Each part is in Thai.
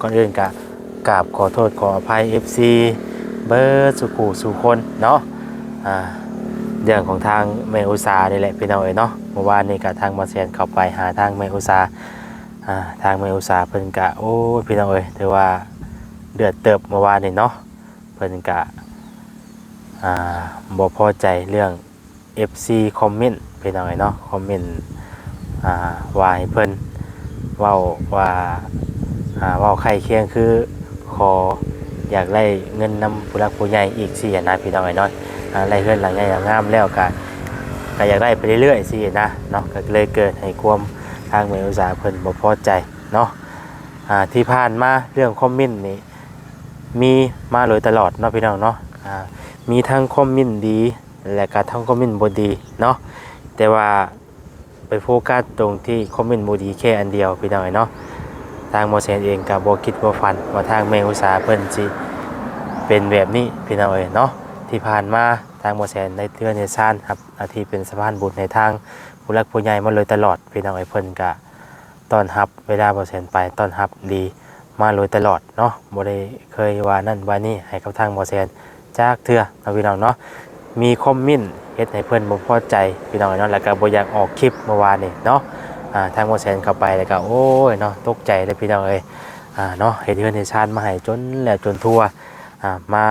ก่อนอื่นกะกราบขอโทษขออภัย FC เบิร์ดสุขูสุคนเนาะอ่าเรื่องของทางเมอุตสาห์นี่แหละพี่น้องเอ๋ยเนาะเมื่อวานนี้กะทางบอเซียนเข้าไปหาทางเมอุตสาอ่าทางเมอุตสาเพิ่นกะโอ้พี่น้องเอ๋ยถือว่าเดือดเติบเมื่อวานนี้เนาะเพิ่นกะอ่าบ่พอใจเรื่อง FC คอมเมนต์พี่น้องเอ๋ยเนาะคอมเมนต์อ่าว่าให้เพิ่นเว้าว่า อ่าเว่าไข่เคียงคือขออยากได้เงินนำผู้รักผู้ใหญ่อีกสี่นะพี่น้องไอ้น้อยอ่าไล่เงินหลังใหญ่หลังงามแล้วก็ก็อยากได้ไปเรื่อยๆสี่นะเนาะก็เลยเกิดให้ความทางเมืองอุตสาหเพิ่นบ่พอใจเนาะอ่าที่ผ่านมาเรื่องคอมเมนต์นี่มีมาโดยตลอดเนาะพี่น้องเนาะอ่ามีทั้งคอมเมนต์ดี และก็ทั้งคอมเมนต์บ่ดีเนาะแต่ว่าไปโฟกัสตรงที่คอมเมนต์บ่ดีแค่อันเดียวพี่น้องไอ้เนาะ ทางโมเสนเองกับโบคิดโบฟันว่าทางเมอุตสาเพิ่นสิเป็นแบบนี้พี่น้องเอ๋ยเนาะที่ผ่านมาทางโมเสนได้เตือนในซ่านครับอาทีเป็นสะพานบุญในทางผู้รักผู้ใหญ่มาเลยตลอดพี่น้องเอ๋ยเพิ่นก็ต้อนรับเวลาโมเสนไปต้อนรับดีมาเลยตลอดเนาะบ่ได้เคยว่านั่นว่านี่ให้กับทางโมเสนจากเทื่อเนาะพี่น้องเนาะมีคอมเมนเฮ็ดให้เพิ่นบ่พอใจพี่น้องเอ๋ยเนาะแล้วก็บ่อยากออกคลิปเมื่อวานนี่เนาะ ทางโมเสนเข้าไปแล้วก็โอ้ยเนาะตกใจเลยพี่น้องเอ้ยเนาะเห็นเงินในชาติมาให้จนแล้วจนทั่วมา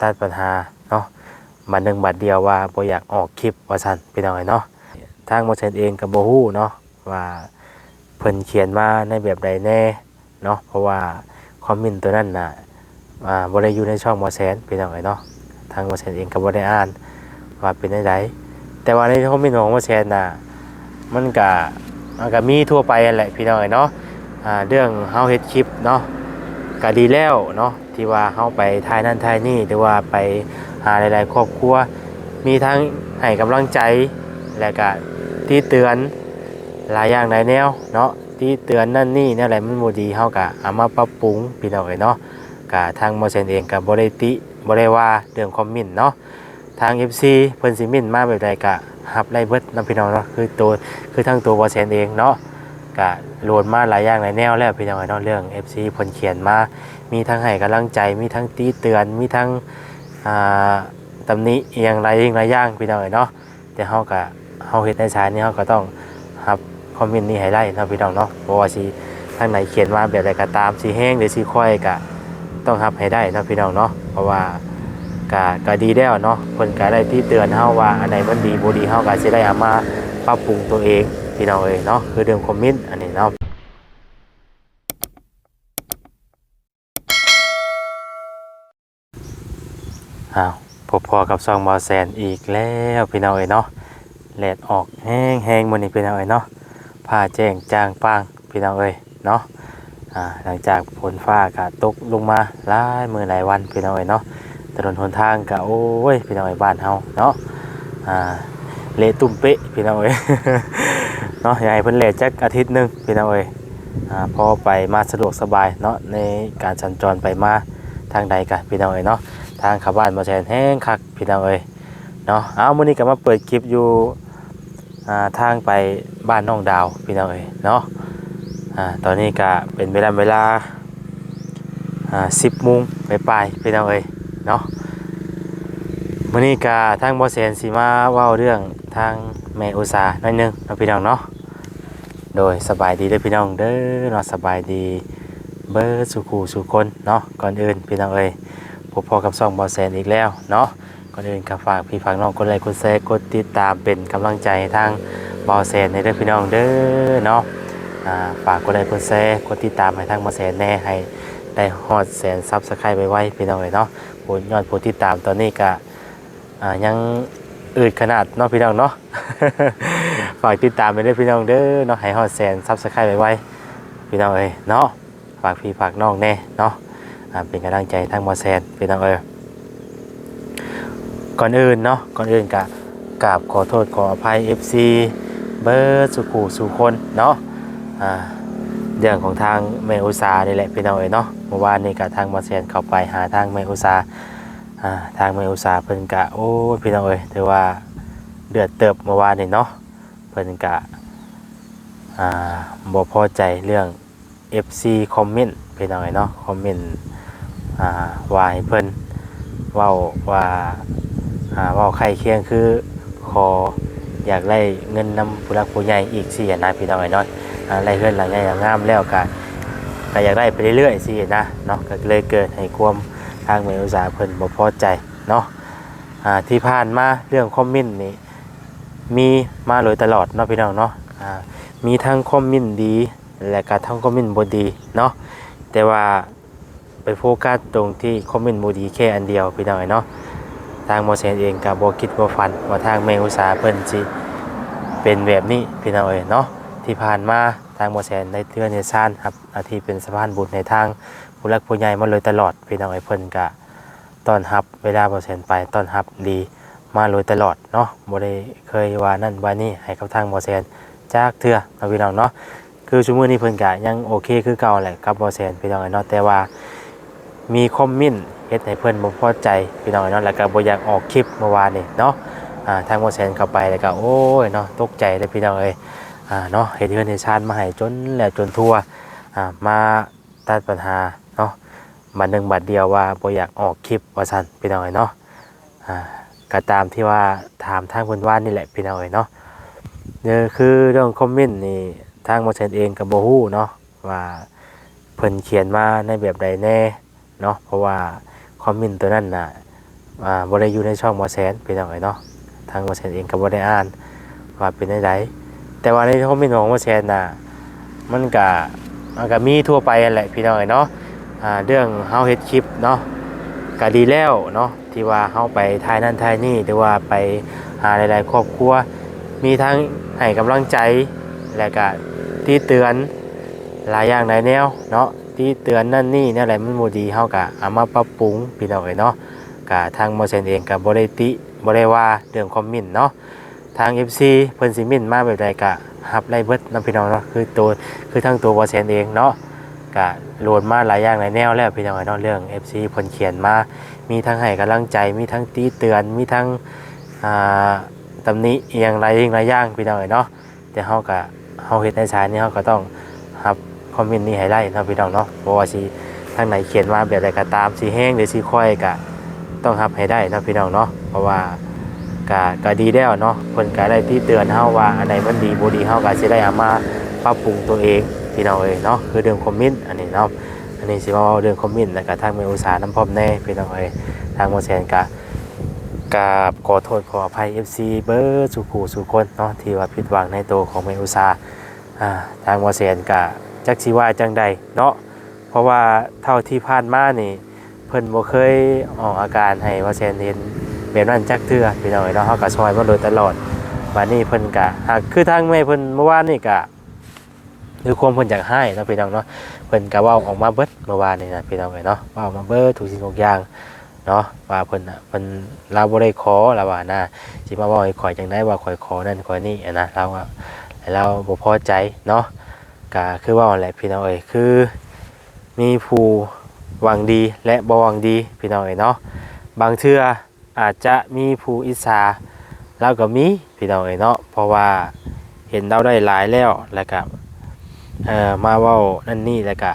ตัดปัญหาเนาะบัดหนึ่งบัดเดียวว่าบ่อยากออกคลิปว่าซั่นพี่น้องเอ้ยเนาะทางโมเสนเองก็บ่ฮู้เนาะว่าเพิ่นเขียนมาในแบบใดแน่เนาะเพราะว่าคอมเมนต์ตัวนั้นน่ะอ่าบ่ได้อยู่ในช่องโมเสนพี่น้องเอ้ยเนาะทางโมเสนเองก็บ่ได้อ่านว่าเป็นจังไดแต่ว่าในคอมเมนต์ของโมเสนน่ะมันก็ มันก็มีทั่วไปแหละพี่น้องเอ้ยเนาะเรื่องเฮาเฮ็ดคลิปเนาะก็ดีแล้วเนาะที่ว่าเฮาไปถ่ายนั่นถ่ายนี่หรือว่าไปหาหลายๆ ครอบครัว มีทั้งให้กำลังใจและก็ที่เตือนหลายอย่างหลายแนวเนาะที่เตือนนั่นนี่แนวอะไรมันบ่ดีเฮาก็เอามาปรับปรุงพี่น้องเอ้ยเนาะก็ทางบ่เซนเองก็บ่ได้ติบ่ได้ว่าเรื่องคอมเมนต์เนาะ ทาง FC เพิ่นสิมินมาแบบใดก็รับได้เบิดนํพี่น้องเนาะคือตัวคือทั้งตัวบอเซนเองเนาะก็โหลดมาหลายอย่างหลายแนวแล้วพี่น้องไอ้เนาะเรื่อง FC ผลเขียนมา มีทั้งให้กำลังใจมีทั้งตีเตือน มีทั้งอ่าตำหนิอหย่างไรอหย่างไรอย่างพี่น้องไอ้เนาะแต่เฮาก็เฮาเฮ็ดในสายนี้เฮาก็ต้องรับคอมเมนต์นี้ให้ได้เนาะพี่น้องเนาะเพราะว่าสิทางไหนเขียนมาแบบใดก็ตามสิแห้งหรือสิค่อยก็ต้องรับให้ได้เนาะพี่น้องเนาะเพราะว่า ก็ก็ดีแล้วเนาะเพิ่นก็ได้ที่เตือนเฮาว่าอันไหนมันดีบ่ดีเฮาก็สิได้เอามาปรับปรุงตัวเองพี่น้องเอยเนาะคือเรื่องคอมเมนต์อันนี้เนาะอ้าวพบพอกับซองบอแซนอีกแล้วพี่น้องเอยเนาะแลดออกแห้งแห้งมันนี่พี่น้องเอยเนาะผ้าแจ้งจางปางพี่น้องเอยเนาะอ่าหลังจากฝนฟ้ากะตกลงมาหลายมือหลายวันพี่น้องเอยเนาะ ถนนหนทางกะโอ้ยพี่น้องเอยบ้านเฮาเนาะอ่าเละตุ่มเป๊ะพี่น้องเอ้ยเนาะยากให้เพิ่นเละจักอาทิตย์หนึงพี่น้องเอ้ยอ่าพอไปมาสะดวกสบายเนาะในการสัญจรไปมาทางใดกันพี่น้องเอ้ยเนาะทางข้าบ้านบ่แซนแห้งคักพี่น้องเอ้ยเนาะเอามื้อนี้ก็มาเปิดคลิปอยู่อ่าทางไปบ้านน้องดาวพี่น้องเอ้ยเนาะอ่าตอนนี้ก็เป็นเวลาเวลาอ่า10โมงไปปลายๆพี่น้องเอ้ย เนาะมื่อนี้กาทางบอแสนสีมาเว่าเรื่องทางแม่อุตสาหน่อยหนึงเนาะพี่น้องเนาะโดยสบายดีเด้อพี่น้องเด้อเนาะสบายดีเบอร์สุขูสุคนเนาะก่อนอื่นพี่น้องเอ้ยพบพอกับซ่องบอแสนอีกแล้วเนาะก่อนอื่นก็ฝากพี่ฝากน้องกดไลค์กดแชร์กดติดตามเป็นกำลังใจทางบอแสนในเด้อพี่น้องเด้อเนาะอ่าฝากกดไลค์กดแชร์กดติดตามให้ทางบอแสนแน่ให้ได้ฮอดแสนซับสไครต์ไว้พี่น้องเอ้ยเนาะ ผลยอดผู้ติดตามตอนนี้ก็ยังอืดขนาดเนาะพี่น้องเนาะฝากติดตามไปด้วยพี่น้องเด้อเนาะให้ฮอดแสนซับสไครต์ไว้พี่น้องเอ้ยเนาะฝากพี่ฝากน้องแน่เนาะเป็นกำลังใจทั้งมอแซนพี่น้องเอ้ยก่อนอื่นเนาะก่อนอื่นกะกราบขอโทษขออภัย FC เบิร์ดสุขูสุคนเนาะอ่า เรื่องของทางเมอุตสานี่แหละพี่น้องเอ้ยเนาะเมื่อวานนี้กะทางมอแซนเข้าไปหาทางเมอุตสาทางเมืองอุตสาเพิ่นกะโอ้พี่น้องเอ้ยถือว่าเดือดเติบเมื่อวานนี่เนาะเพิ่นกะอ่าบ่พอใจเรื่อง FC คอมเมนต์พี่น้องเนาะคอมเมนต์ว่าให้เพิ่นเว้าว่าอ่าเว้าใครเคียงคือขออยากได้เงินนำผู้รักผู้ใหญ่อีกสินะพี่น้องเนาะ อ่าไล่เฮือนหลังใหญ่หลังงามแล้วก็ก็อยากได้ไปเรื่อยๆสินะเนาะก็เลยเกิดให้ความทางเมืองอุตสาหเพิ่นบ่พอใจเนาะอ่าที่ผ่านมาเรื่องคอมเมนนี่มีมาโดยตลอดเนาะพี่น้องเนาะอ่ามีทั้งคอมเมนดี และก็ทั้งคอมเมนต์บดีเนาะแต่ว่าไปโฟกัสตรงที่คอมเมนต์บดีแค่อันเดียวพี่น้องเนาะทางโมเสนเองกับบคิดบ่ฟันว่าทางแมงอุตสาหเพิ่นสิเป็นแบบนี้พี่น้องเอ้ยเนาะ ที่ผ่านมาทางโมเสนได้เตือนในซ่านครับอาที่เป็นสะพานบุญในทางผู้หลักผู้ใหญ่มาเลยตลอดพี่น้องเอ้เพิ่นก็ต้อนรับเวลาโมเสนไปต้อนรับดีมาเลยตลอดเนาะบ่ได้เคยว่านั่นว่านี่ให้กับทางโมเสนจากเทื่อเนาะพี่น้องเนาะคือชั่วโมงนี้เพิ่นก็ยังโอเคคือเก่าแหละกับบอแซนพี่น้องไอ้เนาะแต่ว่ามีคอมเมนต์เฮ็ดให้เพิ่นบ่พอใจพี่น้องไอ้เนาะแล้วก็บ่อยากออกคลิปเมื่อวานนี่เนาะอ่าทางบอแซนเข้าไปแล้วก็โอ้ยเนาะตกใจเลยพี่น้องเอ้ย อ่าเนาะเฮ็ดเฮือนเฮ็ดชาติมาให้จนแล้วจนทั่วอ่ามาตัดปัญหาเนาะบัดหนึ่งบัดเดียวว่าบ่อยากออกคลิปว่าซั่นพี่น้อยเนาะอ่าก็ตามที่ว่าถามทางเพิ่นว่านี่แหละพี่น้อยเนาะเนี่ยคือเรื่องคอมเมนต์นี่ทางหมอเซนเองกับโบฮู้เนาะว่าเพิ่นเขียนมาในแบบใดแน่เนาะเพราะว่าคอมเมนต์ตัวนั้นน่ะอ่าบ่ได้อยู่ในช่องหมอแสนเป็นจังไดเนาะทางหมอแสนเองก็บ่ได้อ่านว่าเป็นจังได แต่ว่าในคอมเมนต์ของหมอแสนน่ะมันก็มันก็มีทั่วไปนั่นแหละพี่น้องเอ้ยเนาะอ่าเรื่องเฮาเฮ็ดคลิปเนาะก็ดีแล้วเนาะที่ว่าเฮาไปถ่ายนั่นถ่ายนี่หรือว่าไปหาหลายๆครอบครัว มีทั้งให้กำลังใจและก็ที่เตือนหลายอย่างหลายแนวเนาะที่เตือนนั่นนี่เนี่ยอะไรมันบ่ดีเฮาก็เอามาปรับปรุงพี่น้องเอ้ยเนาะก็ทางบ่เซนเองก็บ่ได้ติบ่ได้ว่าเรื่องคอมเมนต์เนาะ ทาง FC เพิ่นสิมินมาแบบใดก็รับไล่เบิดนํพี่น้องเนาะคือตัวคือทางตัวบ่เซนเองเนาะก็โหลดมาหลายอย่างหลายแนวแล้วพี่น้องเอ้เนาะเรื่อง FC เพิ่นเขียนมา มีทั้งให้กำลังใจ มีทั้งตีเตือน มีทั้งอ่าตำหนิอหย่างหลายอย่างหลายอย่างพี่น้องเอ้เนาะแต่เฮาก็เฮาเฮ็ดในสายนี้เฮาก็ต้องรับคอมเมนต์นี้ให้ได้นะพี่น้องเนาะบ่ว่าสิทางไหนเขียนมาแบบใดก็ตามสิแห้งหรือสิค่อยก็ต้องรับให้ได้นะพี่น้องเนาะเพราะว่า ก็ก็ดีแล้วเนาะเพิ่นก็ได้ที่เตือนเฮาว่าอันไหนมันดีบ่ดีเฮาก็สิได้เอามาปรับปรุงตัวเองพี่น้องเอ้ยเนาะคือเรื่องคอมเมนต์อันนี้เนาะอันนี้สิเว้าเรื่องคอมเมนต์แล้วก็ทางเมอุตสาหน้ำพร้อมแน่พี่น้องเอ้ยทางบ่แซนก็กราบขอโทษขออภัย FC เบิร์สุขูสุคนเนาะที่ว่าผิดหวังในตัวของเมอุตสาหอ่าทางวาเซียนกะจักสิว่าจังใดเนาะเพราะว่าเท่าที่ผ่านมานี่ เพิ่นบ่เคยออกอาการให้วาเซียนเห็น แบบนั้นจักเทื่อพี่น้องเนาะเฮาก็ซอยมาโดยตลอดบัดนี้เพิ่นกะหากคือทางแม่เพิ่นเมื่อวานนี่กะคือความเพิ่นอยากให้นะพี่น้องเนาะเพิ่นก็เว้าออกมาเบิดเมื่อวานนี่นะพี่น้องเอ้เนาะเว้าออกมาเบิดทุกสิ่งทุกอย่างเนาะว่าเพิ่นน่ะเพิ่นเราบ่ได้ขอเราว่านะสิมาเว้าให้ข่อยจังได๋ว่าข่อยขอนั่นข่อยนี่อะนะเราว่าเราบ่พอใจเนาะก็คือว่าอะไรพี่น้องเอ้ยคือมีผู้หวังดีและบ่หวังดีพี่น้องเอ้ยเนาะบางเทื่อ อาจจะมีผู้อิจฉาเราก็มีพี่น้องเอ้ยเนาะเพราะว่าเห็นเราได้หลายแล้วแล้วก็เอ่อมาเว้านั่นนี่แล้วก็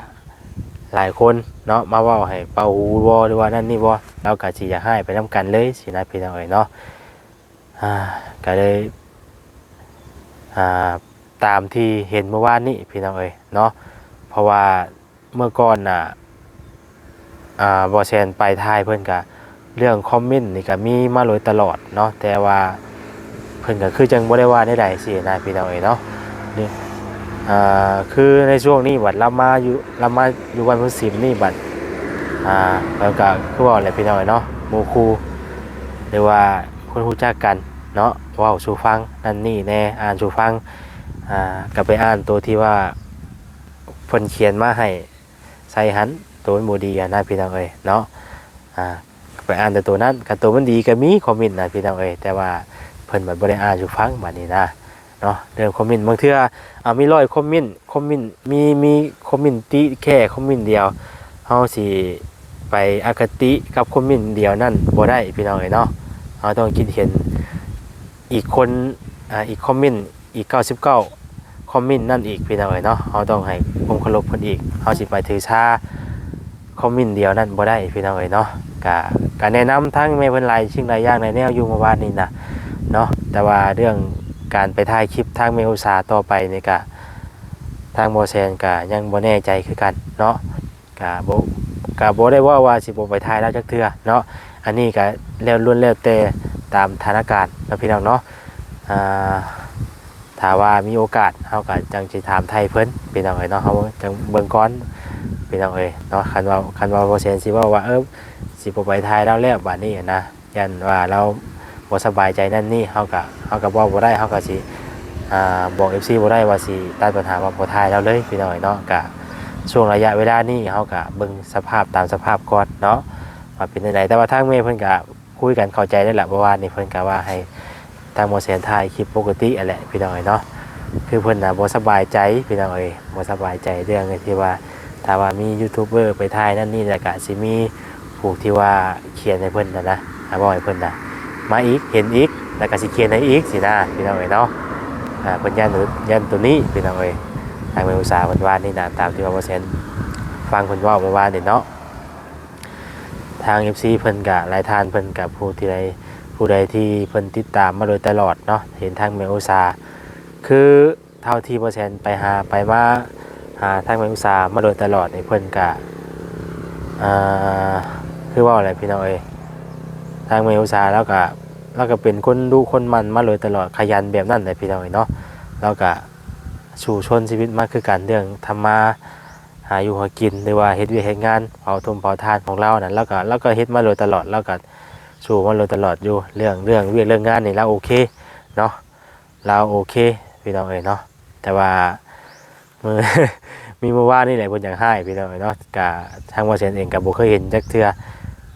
หลายคนเนาะมาเว้าให้เป่าหูบ่หรือว่านั่นนี่บ่เราก็สิอยากให้ไปนํกันเลยสินะพี่น้องเอ้ยเนาะอ่าก็เลยอ่าตามที่เห็นเมื่อวานนี้พี่น้องเอ้ยเนาะเพราะว่าเมื่อก่อนน่ะอ่าบอแซนไปทายเพื่อนกะ เรื่องคอมเมนต์นี่ก็มีมาโดยตลอดเนาะแต่ว่าเพื่อนก็คือจังบ่ได้ว่าได้ใดสินะพี่น้องเอ้ยเนาะนี่อ่าคือในช่วงนี้บัดเรามาอยู่เรามาอยู่วันพุธศิลนี่บัดอ่าแล้วก็คือว่าอะไรพี่น้องเอ้ยเนาะหมู่ครูหรือว่าคนรู้จักกันเนาะว้าสู่ฟังนั่นนี่แน่อ่านสู่ฟังอ่าก็ไปอ่านตัวที่ว่าเพิ่นเขียนมาให้ใส่หันตัวมันบ่ดีอะนะพี่น้องเอ้ยเนาะอ่า ไปอ่านแต่ตัวนั้นกันตัวมันดีก็มีคอมเมนต์นะพี่น้องเอ้ยแต่ว่าเพิ่นมันบ่ได้อ่านสู่ฟังบัดนี้นะเนาะเรื่องคอมเมนต์บางเทื่ออ่ามีร้อยคอมเมนต์คอมเมนต์มีมีคอมเมนต์ติแค่คอมเมนต์เดียวเฮาสิไปอคติกับคอมเมนต์เดียวนั่นบ่ได้พี่น้องเอ้ยเนาะเฮาต้องคิดเห็นอีกคนอ่าอีกคอมเมนต์อีก 99คคอมเมนต์นั่นอีกพี่น้องเอ้ยเนาะเฮาต้องให้ความเคารพเพิ่นอีกเฮาสิไปถือชา คอมเมนต์เดียวนั่นบ่ได้พี่น้องเอ้ยเนาะก็ก็แนะนำทั้งแม่เพิ่นหลายสิ่งหลายอย่างในแนวอยู่เมื่อวานนี้นะเนาะแต่ว่าเรื่องการไปถ่ายคลิปทางเมอุตสาต่อไปนี่ก็ทางบ่แซนก็ยังบ่แน่ใจคือกันเนาะก็บ่ก็บ่ได้ว่าว่าสิบ่ไปถ่ายแล้วจักเทื่อเนาะอันนี้ก็แล้วล้วนแล้วแต่ตามสถานการณ์นะพี่น้องเนาะอ่าถ้าว่ามีโอกาสเฮาก็จังสิถามไทยเพิ่นพี่น้องเอ้ยเนาะเฮาจังเบิ่งก่อน พี่น้องเอ้ยเนาะคันว่าคันว่าบ่แซนสิว้าว่าเออสิบ่ไปไทยแล้วแล้วบัดนี้นะยันว่าเราบ่สบายใจนั่นนี่เฮาก็เฮาก็เว้าบ่ได้เฮาก็สิอ่าบอก FC บ่ได้ว่าสิตัดปัญหาว่าบ่ทายแล้วเลยพี่น้องเอ้ยเนาะก็ช่วงระยะเวลานี้เฮาก็เบิ่งสภาพตามสภาพก่อนเนาะว่าเป็นจังไดแต่ว่าทางเมย์เพิ่นก็คุยกันเข้าใจได้แหละเพราะว่านี่เพิ่นก็ว่าให้ทางโมเสนถ่ายคลิปปกติอะแหละพี่น้องเอ้ยเนาะคือเพิ่นน่ะบ่สบายใจพี่น้องเอ้ยบ่สบายใจเรื่องที่ว่า ถ้าว่ามียูทูบเบอร์ไปถ่ายนั่นนี่แล้วก็สิมีผู้ที่ว่าเขียนให้เพิ่นนะนะอ่าบอกให้เพิ่นนะมาอีกเห็นอีกแล้วก็สิเขียนให้อีกสินะพี่น้องเอ้ยเนาะอ่าเพิ่นยันหรือยันตัวนี้พี่น้องเอ้ยทางเมอุตสาห์เพิ่นว่านี่นะตามที่ว่าโมเสนฟังเพิ่นเว้าเมื่อวานนี่เนาะทาง FC เพิ่นก็หลายท่านเพิ่นกับผู้ที่ใดผู้ใดที่เพิ่นติดตามมาโดยตลอดเนาะเห็นทางเมอุตสาหคือเท่าที่เปอร์เซ็นต์ไปหาไปมา ทางเมอุตสามาโดยตลอดในเพิ่นกะอ่าคือว่าอะไรพี่น้องเอ้ยทางเมอุตสาแล้วก็แล้วก็เป็นคนดูคนมันมาโดยตลอดขยันแบบนั้นเลยพี่น้องเอ้ยเนาะแล้วก็สู่ชนชีวิตมากคือการเรื่องทำมาหาอยู่หากินหรือว่าเฮ็ดเวียกเฮ็ดงานเผาทมเผาทานของเรานั่นแล้วก็แล้วก็เฮ็ดมาโดยตลอดแล้วก็สู้มันเลยตลอดอยู่เรื่องเรื่องเวียกเรื่องงานนี่เราโอเคเนาะเราโอเคพี่น้องเอ้ยเนาะแต่ว่า มือมีเมื่อวานนี่แหละเพิ่นอยากให้พี่น้องเอ้ยเนาะกะทางว่าเซนเองก็บ่เคยเห็นจักเทื่อ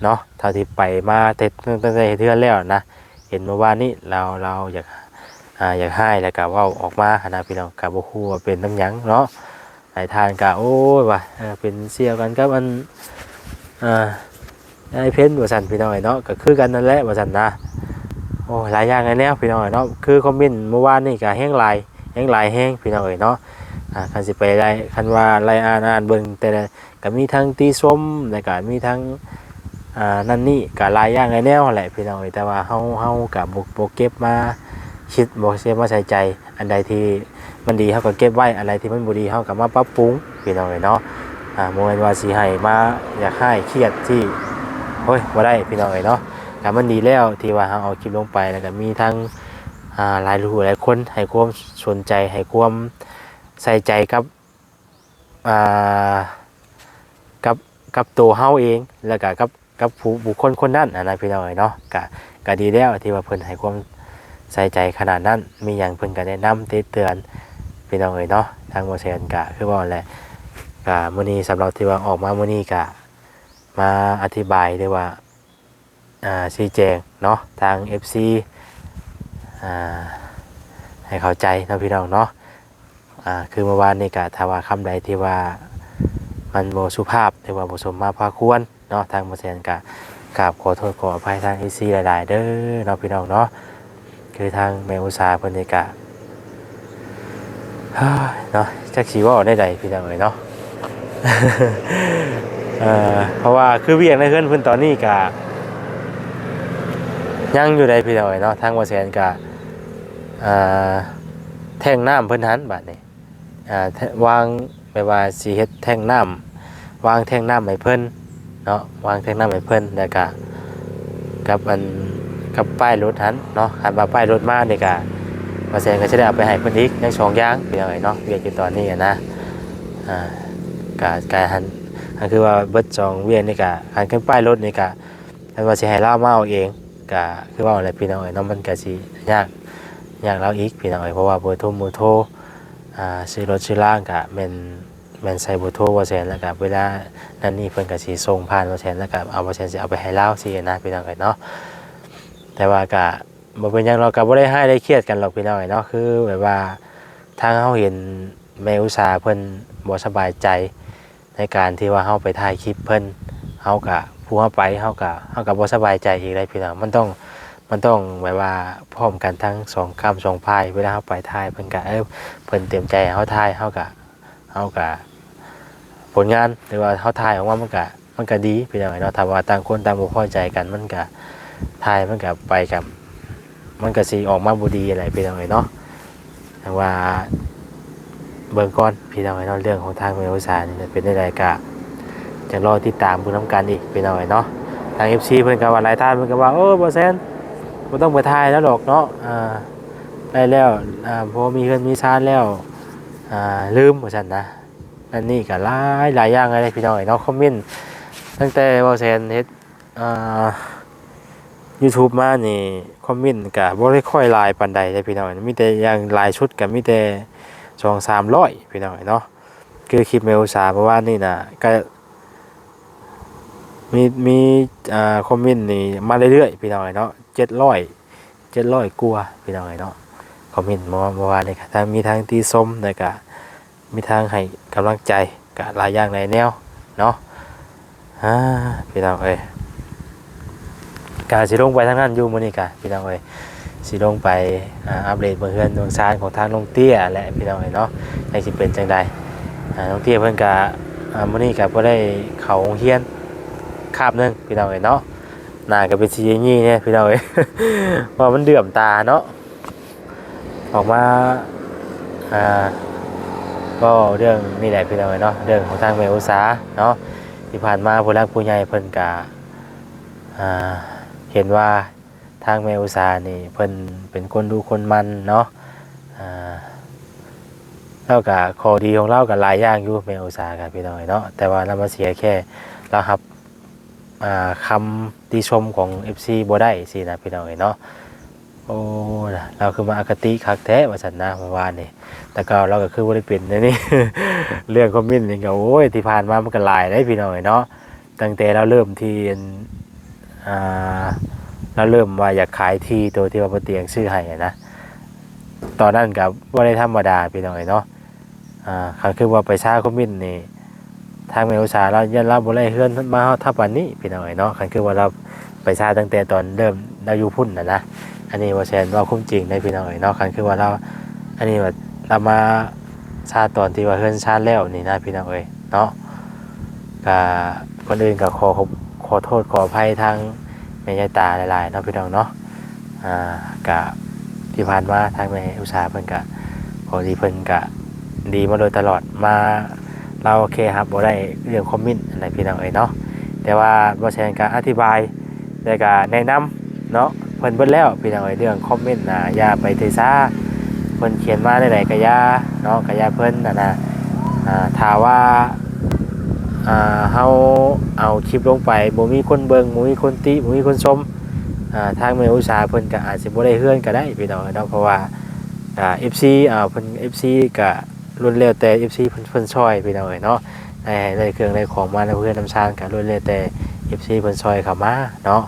เนาะเท่าที่ไปมาแต่ตั้งแต่เทื่อแล้วนะเห็นเมื่อวานนี้เราเราอยากอ่าอยากให้แล้วก็เว้าออกมาหนะพี่น้องก็บ่ฮู้ว่าเป็นน้ำหยังเนาะหลายทานก็โอ้ยว่าเป็นเสี่ยวกันกับอันอ่าไอ้เพ้นว่าสันพี่น้อยเนาะก็คือกันนั่นแหละว่าสันนะโอ้หลายอย่างเลยแนวพี่น้อยเนาะคือคอมเมนต์เมื่อวานนี่ก็แห้งหลายแห้งหลายแห้งพี่น้อยเนาะ อ่าคันสิไปไล่คันว่าไล่อ่านอ่านเบิ่งแต่ละก็มีทั้งตีส้มแล้วก็มีทั้งอ่านั่นนี่ก็หลายอย่างเลยแนวแหละพี่น้อยแต่ว่าเฮาเฮาก็บ่บ่เก็บมาคิดบ่เสียมาใส่ใจ อันใดที่มันดีเฮาก็เก็บไว้อันใดที่มันบ่ดีเฮาก็มาปรับปรุงพี่น้อยเนาะอ่าบ่แม่นว่าสิให้มาอยากให้เครียดที่โอ้ยบ่ได้พี่น้องเอ้ยเนาะก็มันดีแล้วที่ว่าเราเอาคลิปลงไปแล้วก็มีทั้งอ่าหลายรูหลายคนให้ความสนใจให้ความ ใส่ใจกับอากับกับตัวเฮาเองแล้วก็กับกับผู้บุคคลคนนั้นนะพี่น้องเอ้ยเนาะก็ก็ดีแล้วที่ว่าเพิ่นให้ความใส่ใจขนาดนั้นมีหยังเพิ่นก็แนะนำติเตือนพี่น้องเอ้ยเนาะทางบ่แซนก็คือว่าแหละก็มื้อนี้สำหรับที่ว่าออกมามื้อนี้ก็มาอธิบายด้วยว่าอ่าชี้แจงเนาะทาง FC อ่าให้เข้าใจเนาะพี่น้องเนาะ อ่าคือเมื่อวานนี่ก็ถ้าว่าคำใดที่ว่ามันโมสุภาพหรือว่าบ่สมมาพาควรเนาะทางบ่แซนก็กราบขอโทษขออภัยทาง FC หลาย ๆ เด้อเนาะพี่น้องเนาะคือทางแม่อุตสาเพิ่นนี่ก็เนาะจักสิเว้าได้ใดพี่น้องเอ้ยเนาะเอ่อเพราะว่าคือเวียงในเพื่อนเพื่อนตอนนี้กะยังอยู่ในพี่น้อยเนาะทางวาแสนกะอ่าแท่งน้ำเพิ่นหันบัดนี้ อ่าวางไปว่าสีเฮ็ดแท่งน้ำวางแท่งน้ำให้เพิ่นเนาะวางแท่งน้ำให้เพิ่นแล้วก็กับอันกับป้ายรถหันเนาะหันมาป้ายรถมาเนี่กะวาแสนก็จะได้เอาไปให้เพิ่นอีกทั้งสองอย่างพี่น้อยเนาะเวียงอยู่ตอนนี้อะนะอ่ากะกะหันอันคือว่าเบิดจองเวียนนี่กะอันขึ้นป้ายรถนี่กะอันว่าสิให้เล่ามาเอาเองกะคือว่าอะไรพี่น้องเอ้ยเนาะมันกะสิยากยากเราอีกพี่น้องเอ้ยเพราะว่าเบอร์โทรมือโทร อ่าซื้อรถซื้อล่างกะแม่นแม่นใส่บอร์โทรว่าแสนแล้วกะเวลานั่นนี่เพิ่นกะสิส่งผ่านว่าแสนแล้วกะเอาว่าแสนสิเอาไปให้เล่าสินะพี่น้องเอ้ยเนาะแต่ว่ากะบ่เป็นหยังเราก็บ่ได้ให้ได้เครียดกันหรอกพี่น้องเอ้ยเนาะคือแบบว่าทางเฮาเห็นแม่อุตสาเพิ่นบ่สบายใจในการที่ว่าเฮาไปถ่ายคลิปเพิ่นเฮากะผู้เฮาไปเฮากะเฮากะบ่สบายใจอีกเลยพี่น้องมันต้อง มันต้องแบบว่าพร้อมกันทั้งสองคำสองพายเวลาเฮาไปทายเพิ่นก็เอ้ยเพิ่นเตรียมใจให้เฮาทายเฮาก็เฮาก็ผลงานหรือว่าเฮาทายออกมามันก็มันก็ดีพี่น้องเนาะถ้าว่าต่างคนต่างบ่พอใจกันมันก็ทายมันก็ไปกับมันก็สิออกมาบ่ดีอะไรพี่น้องเนาะแต่ว่าเบิ่งก่อนพี่น้องเนาะเรื่องของทางเมลสานี่เป็นได้ไดก็จะรอติดตามเบิ่งนํกันอีกพี่น้องเนาะทาง FC เพิ่นก็ว่าหลายท่านเพิ่นก็ว่าโอ้บ่แซน บ่ต้องไปทายแล้วหรอกเนาะอ่าได้แล้วอ่าพอมีเงินมีชาติแล้วอ่าลืมว่าซั่นนะนั่นนี่ก็หลายหลายอย่างเลยพี่น้องเนาะคอมเมนต์ตั้งแต่ว่าแซนเฮ็ดอ่า YouTube มานี่คอมเมนต์ก็บ่ได้ค่อยหลายปานใดเลยพี่น้องมีแต่อย่างหลายชุดก็มีแต่2-300พี่น้องเนาะคือคลิปเมลสาเพราะว่านี่น่ะก็มีมีอ่าคอมเมนต์นี่มาเรื่อยๆพี่น้องเนาะ เจ็ดร้อยเจ็ดร้อยกว่าพี่น้องเนาะคอมเมนต์มาเมื่อวานนี่ค่ะทั้งมีทางตีส้มแล้วก็มีทางให้กำลังใจกับหลายอย่างหลายแนวเนาะอ่าพี่น้องเอ้ยกาสิลงไปทางนั้นอยู่มื้อนี้กะพี่น้องเอ้ยสิลงไปอัปเดตเบื้อเฮือนเบื้องซานของทางน้องเตี้ยและพี่น้องเอ้ยเนาะให้สิเป็นจังใดอ่าน้องเตี้ยเพิ่นก็มื้อนี้ก็บ่ได้เข้าโรงเรียนคาบหนึงพี่น้องเอ้ยเนาะ หน้าก็เป็นสีงี้เนี่ยพี่น้องเอ้ยเพรามันเดือมตาเนาะออกมาอ่าก็เรื่องนี่แหละพี่น้องเอ้ยเนาะเรื่องของทางเมอุสาเนาะที่ผ่านมาผู้รักผู้ใหญ่เพิ่นกะอ่าเห็นว่าทางเมอุสานี่เพิ่นเป็นคนดูคนมันเนาะอ่าแล้วก็ข้อดีของเราก็หลายอย่างอยู่เมอุสากันพี่น้องเอ้ยเนาะแต่ว่าเรามาเสียแค่เราครับ คำติชมของ FC บ่ได้สินะพี่น้องเอ้ยเนาะโอ้เราคือมาอคติคักแท้ว่าซั่นนะเมื่อวานนี่แต่ก็เราก็คือบ่ได้เป็นนะนี่เรื่องคอมเมนต์นี่ก็โอ้ยที่ผ่านมามันก็หลายได้พี่น้องเอ้ยเนาะตั้งแต่เราเริ่มที่อ่าเราเริ่มว่าอยากขายที่ตัวที่ว่าบ่เตียงซื้อให้นะตอนนั้นก็บ่ได้ธรรมดาพี่น้องเอ้ยเนาะอ่าคือว่าไปช้าคอมเมนต์นี่ ทางเมลชาเรายันเราบ่ได้เฮือนมาเฮาทับวันนี้พี่น้องเอ้ยเนาะคันคือว่าเราไปชาตั้งแต่ตอนเริ่มเราอยู่พุ่นน่ะนะอันนี้ว่าแซนว่าคุ้มจริงในพี่น้องเอ้ยเนาะคันคือว่าเราอันนี้ว่าเรามาชาตอนที่ว่าเฮือนชาแล้วนี่นะพี่น้องเอ้ยเนาะก็คนอื่นก็ขอขอขอโทษขออภัยทางแม่ยายตาหลายๆเนาะพี่น้องเนาะอ่าก็ที่ผ่านมาทางแม่อุตสาเพิ่นก็พอดีเพิ่นก็ดีมาโดยตลอดมา เราโอเคครับบ่ได้เรื่องคอมเมนต์อะไรพี่น้องเอ้ยเนาะแต่ว่าบ่แชร์การอธิบายแล้วก็แนะนำเนาะเพิ่นเบิดแล้วพี่น้องเอ้ยเรื่องคอมเมนต์นะอย่าไปถือสาเพิ่นเขียนมาได้ใดก็อย่าเนาะก็อย่าเพิ่นน่ะนะอ่าถ้าว่าอ่าเฮาเอาคลิปลงไปบ่มีคนเบิ่งบ่มีคนติบ่มีคนชมอ่าทางแม่อุตสาเพิ่นก็อาจสิบ่ได้เฮือนก็ได้พี่น้องเอ้ยเนาะเพราะว่าอ่า FC อ่าเพิ่น FC ก็ รุ่นแล้วแต่ FC เพิ่นเพิ่นช่วยพี่น้องเอ้ยเนาะได้ได้เครื่องได้ของมาแล้วเพื่อนนำชางกันรุ่นเลยแต่ FC เพิ่นซอยเข้ามาเนาะ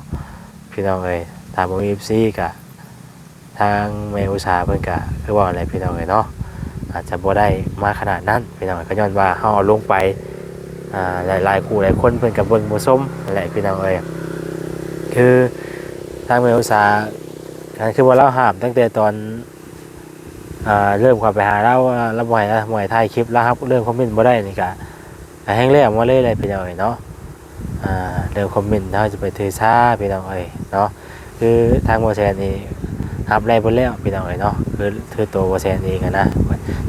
พี่น้องเอ้ยถ้าบ่มี FC ก็ทางแม่อุตสาเพิ่นก็คือว่าอะไรพี่น้องเอ้ยเนาะอาจจะบ่ได้มาขนาดนั้นพี่น้องเอ้ยก็ย้อนว่าเฮาเอาลงไปอ่าหลายๆคู่หลายคนเพิ่นก็เบิ่งบ่ส้มแหละพี่น้องเอ้ยคือทางแม่อุตสาหก็คือว่าเราห้ามตั้งแต่ตอน อ่าเริ่มเข้าไปหาเราว่าเราบ่ให้เราบ่ให้ถ่ายคลิปแล้วครับ เรื่องคอมเมนต์บ่ได้นี่ก็อ่าแห้งแล้งมาเลยเลยพี่น้องเอ้ยเนาะอ่าเดี๋ยวคอมเมนต์เราจะไปถือซาพี่น้องเอ้ยเนาะคือทางโมแซนนี่รับได้บนแล้วพี่น้องเอ้ยเนาะคือคือตัวโมแซนเองนะ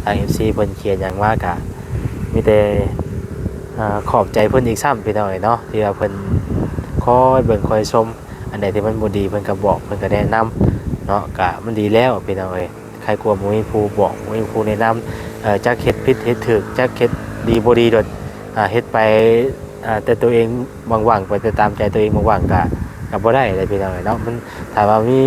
ทาง FC เพิ่นเขียนอย่างว่ากะมีแต่ขอบใจเพิ่นอีกซ้ำพี่น้องเอ้ยเนาะที่ว่าเพิ่นคอยเบิ่งคอยชมอันใดที่มันบ่ดีเพิ่นก็บอกเพิ่นก็แนะนำเนาะกะมันดีแล้วพี่น้องเอ้ย ใครกลัวบ่มีผู้บอกบ่มีผู้แนะนำเอ่อจักเฮ็ดผิดเฮ็ดถูกจักเฮ็ดดีบดีโดดอ่าเฮ็ดไปแต่ตัวเองหวังๆไปแต่ตามใจตัวเองหวังๆก็ก็บ่ได้เลยพี่น้องเอ้ยเนาะมันถ้าว่ามี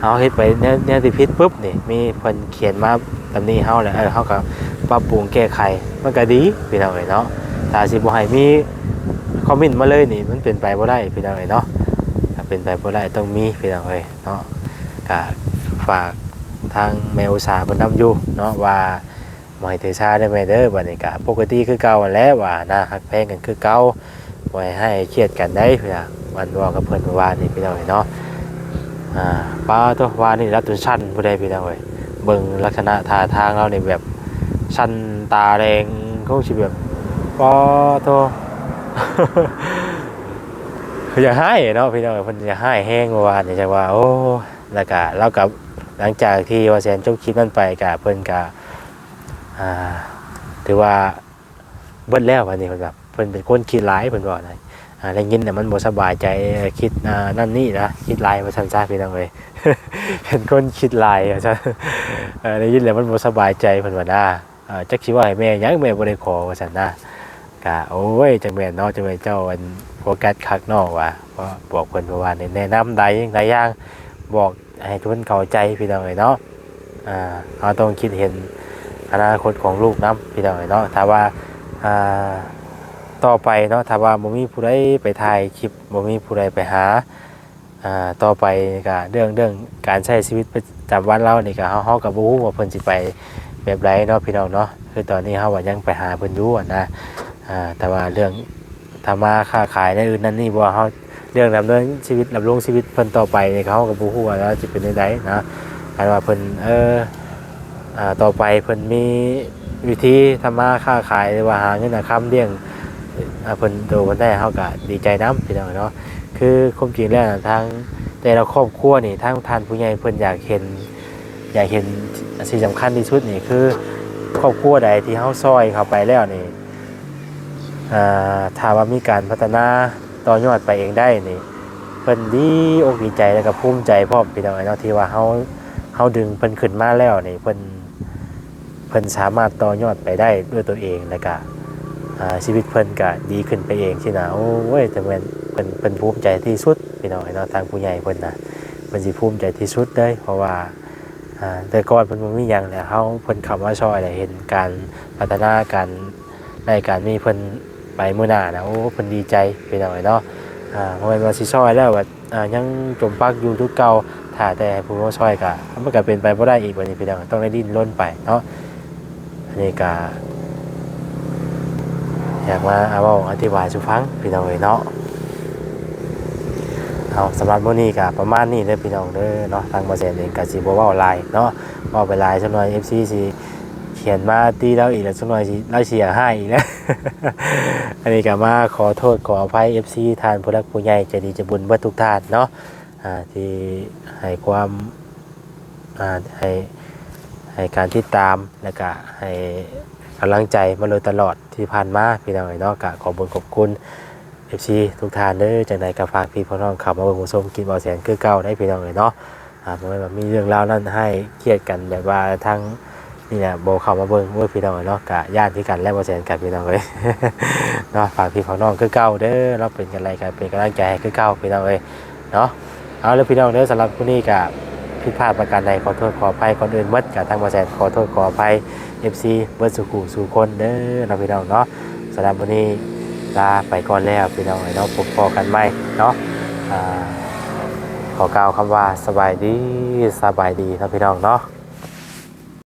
เอาเฮ็ดไปแนวแนวที่ผิดปุ๊บนี่มีเพิ่นเขียนมาตำหนี้เฮาแล้วเออเฮาก็ปรับปรุงแก้ไขมันก็ดีพี่น้องเอ้ยเนาะถ้าสิบ่ให้มีคอมเมนต์มาเลยนี่มันเป็นไปบ่ได้พี่น้องเอ้ยเนาะถ้าเป็นไปบ่ได้ต้องมีพี่น้องเอ้ยเนาะก็ฝาก ทางแมวสาหเพิ่นนํอยู่เนาะว่าหมายถือชาได้ไหมเด้อบัดนี้ก็ปกติคือเก่าอันแล้วว่านะฮักแพงกันคือเก่าไว้ให้เครียดกันได้เพื่อวันว่ากับเพิ่นเมื่อวานนี่พี่น้องเนาะอ่าป้าตัวว่านี่รับจนชั้นผู้ใดพี่น้องเอ้ยเบิ่งลักษณะท่าทางเรานี่แบบชั้นตาแดงคงสิแบบป้าตัวคืออย่าให้เนาะพี่น้องเพิ่นอย่าให้แห้งเมื่อวานนี่จังว่าโอ้แล้วก็เรากับ หลังจากที่ว่าแซนจบคลิปนั้นไปก็เพิ่นก็อ่าถือว่าเบิดแล้ววันนี้เพิ่นแบบเพิ่นเป็นคนคิดร้ายเพิ่นบอกนะอ่าได้ยินแต่มันบ่สบายใจคิดนั่นนี่นะคิดร้ายว่าซั่นซะพี่น้องเอ้ยเป็นคนคิดร้ายว่าซั่นออได้ยินแล้วมันบ่สบายใจเพิ่นว่านะอ่าจักสิว่าให้แม่ยังแม่บ่ได้ขอว่าซั่นนะกะโอ้ยจังแม่นเนาะจังแม่เจ้าอันโฟกัสคักนอกว่ะเพราะบอกเพิ่นเพราะว่าแนะนำใดหลายอย่างบอก ให้ทุกคนเข้าใจพี่น้องเอ้ยเนาะอ่าเราต้องคิดเห็นอนาคตของลูกนํพี่น้องเอ้ยเนาะถ้าว่าอ่าต่อไปเนาะถ้าว่าบ่มีผู้ใดไปถ่ายคลิปบ่มีผู้ใดไปหาอ่าต่อไปก็เรื่องเรื่องการใช้ชีวิตประจำวันเรานี่ก็เฮาเฮาก็บ่ฮู้ว่าเพิ่นสิไปแบบใดเนาะพี่น้องเนาะคือตอนนี้เฮาว่ายังไปหาเพิ่นอยู่นะอ่าแต่ว่าเรื่องทำมาค้าขายในอื่นนั่นนี่บ่ว่าเขา เรื่องดำเนินชีวิตดำรงชีวิตเพิ่นต่อไปในเขาก็บ่ฮู้ว่าแล้วจะเป็นจังไดนะอันว่าเพิ่นเอออ่าต่อไปเพิ่นมีวิธีทำมาค้าขายหรือว่าหาเงินหาคำเลี้ยงเพิ่นโตเพิ่นได้เฮาก็ดีใจนํพี่น้องเนาะคือความจริงแล้วทางแต่ละครอบครัวนี่ทางท่านผู้ใหญ่เพิ่นอยากเห็นอยากเห็นสิ่งสำคัญที่สุดนี่คือครอบครัวใดที่เฮาซอยเข้าไปแล้วนี่อ่าถ้าว่ามีการพัฒนา ต่อยอดไปเองได้นี่เพิ่นดีอกดีใจแล้วก็ภูมิใจพร้อพี่น้องเนาะที่ว่าเฮาเฮาดึงเพิ่นขึ้นมาแล้วนี่เพิ่นเพิ่นสามารถต่อยอดไปได้ด้วยตัวเองแล้วก็อ่าชีวิตเพิ่นก็ดีขึ้นไปเองที่นะโอ้ยแต่แม่นเพิ่นเพิ่นภูมิใจที่สุดพี่น้องเนาะทางผู้ใหญ่เพิ่นนะเพิ่นสิภูมิใจที่สุดเลยเพราะว่าอ่าแต่ก่อนเพิ่นบ่มีหยังแหละเฮาเพิ่นเข้ามาช่วยได้เห็นการพัฒนาการในการมีเพิ่น ไปมื้อหน้านะโอ้เพิ่นดีใจพี่น้องเอ้ยเนาะอ่าเพราะว่าว่าสิซอยแล้วว่าอ่ายังจมปักอยู่ทุกเก่าถ้าแต่ผู้มาซอยก็มันก็เป็นไปบ่ได้อีกบัดนี้พี่น้องต้องได้ดิ้นรนไปเนาะอันนี้ก็อยากมาเอาอธิบายสู่ฟังพี่น้องเอ้ยเนาะเอาสำหรับมื้อนี้ก็ประมาณนี้เด้อพี่น้องเด้อเนาะทางบ่แซนเองก็สิบ่เว้าหลายเนาะเว้าไปหลายจักหน่อย FC สิ เขียนมาตีเราอีกแล้วจักหน่อยสิเราเสียให้อีกแล้ว อันนี้ก็มาขอโทษขออภัย FC ทานผู้รักผู้ใหญ่ใจดีใจะบุญเบิดทุกทานเนาะอ่าที่ให้ความอ่าให้ให้การติดตามแล้วก็ให้กำลังใจมาโดยตลอดที่ผ่านมาพี่น้องเนาะก็ขอบุญขอบคุณ FC ทุกท่านเด้อจังใดก็ฝากพี่พ่อน้องเข้ามาเบิ่งผู้มกินบ่อแสนคือเก่าได้พี่น้องเอ๋ยเนาะอ่าม่นว่ามีเรื่องราวนั้นให้เครียดกันแบบว่าทั้ง นี่แหละโบเข้ามาเบิ่งเมื่อพี่น้องเนาะกะญาติที่กันและบ่แสนกันพี่น้องเลยเนาะฝากพี่ฝากน้องคือเก่าเด้อเราเป็นกันไรกันเป็นกำลังใจให้คือเก่าพี่น้องเลยเนาะเอาเลยพี่น้องเด้อสำหรับผู้นี้กะผิดพลาดประการใดขอโทษขออภัยคนอื่นเบิดกับทางบ่แสนขอโทษขออภัย FC เบิดสุขุสู่คนเด้อเนาพี่น้องเนาะสำหรับวันนี้ลาไปก่อนแล้วพี่น้องเนาะพบพอกันใหม่เนาะอ่าขอกล่าวคำว่าสบายดีสบายดีเนาะพี่น้องเนาะ